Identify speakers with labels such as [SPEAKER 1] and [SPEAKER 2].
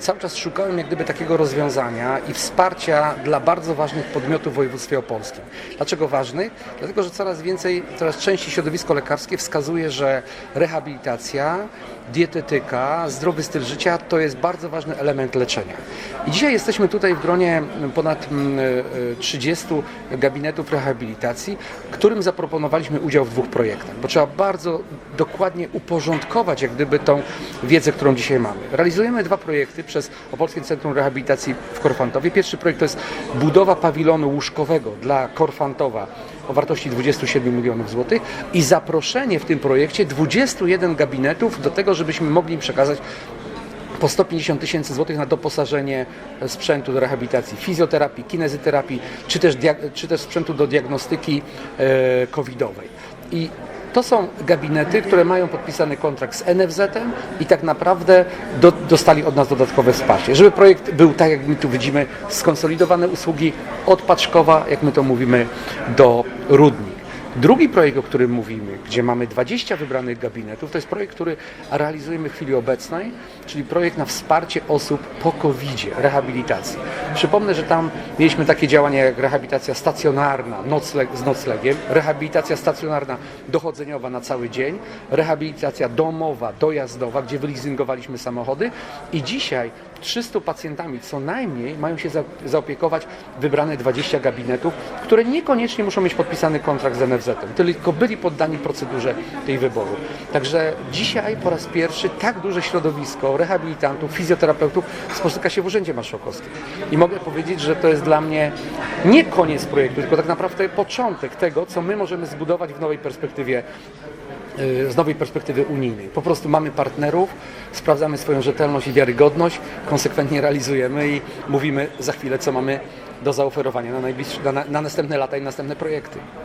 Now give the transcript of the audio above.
[SPEAKER 1] cały czas szukałem jak gdyby takiego rozwiązania i wsparcia dla bardzo ważnych podmiotów w województwie opolskim. Dlaczego ważnych? Dlatego, że coraz więcej, coraz częściej środowisko lekarskie wskazuje, że rehabilitacja, dietetyka, zdrowy styl życia to jest bardzo ważny element leczenia. I dzisiaj jesteśmy tutaj w gronie ponad mm, e, 30 gabinetów rehabilitacji, którym zaproponowaliśmy udział w dwóch projektach, bo trzeba bardzo dokładnie uporządkować jak gdyby tą wiedzę, którą dzisiaj mamy. Realizujemy dwa projekty przez Opolskie Centrum Rehabilitacji w Korfantowie. Pierwszy projekt to jest budowa pawilonu łóżkowego dla Korfantowa o wartości 27 milionów złotych i zaproszenie w tym projekcie 21 gabinetów do tego, żebyśmy mogli im przekazać po 150 tysięcy złotych na doposażenie sprzętu do rehabilitacji, fizjoterapii, kinezyterapii, czy też, czy też sprzętu do diagnostyki e, covidowej. I to są gabinety, które mają podpisany kontrakt z NFZ-em i tak naprawdę do, dostali od nas dodatkowe wsparcie. Żeby projekt był tak, jak my tu widzimy, skonsolidowane usługi od Paczkowa, jak my to mówimy, do Rudni. Drugi projekt, o którym mówimy, gdzie mamy 20 wybranych gabinetów, to jest projekt, który realizujemy w chwili obecnej, czyli projekt na wsparcie osób po covid rehabilitacji. Przypomnę, że tam mieliśmy takie działania jak rehabilitacja stacjonarna nocleg, z noclegiem, rehabilitacja stacjonarna dochodzeniowa na cały dzień, rehabilitacja domowa, dojazdowa, gdzie wyleasingowaliśmy samochody i dzisiaj 300 pacjentami co najmniej mają się za- zaopiekować wybrane 20 gabinetów, które niekoniecznie muszą mieć podpisany kontrakt z NFZ-em, tylko byli poddani procedurze tej wyboru. Także dzisiaj po raz pierwszy tak duże środowisko rehabilitantów, fizjoterapeutów spotyka się w Urzędzie Marszałkowskim. I mogę powiedzieć, że to jest dla mnie nie koniec projektu, tylko tak naprawdę początek tego, co my możemy zbudować w nowej perspektywie z nowej perspektywy unijnej. Po prostu mamy partnerów, sprawdzamy swoją rzetelność i wiarygodność, konsekwentnie realizujemy i mówimy za chwilę, co mamy do zaoferowania na, na, na następne lata i następne projekty.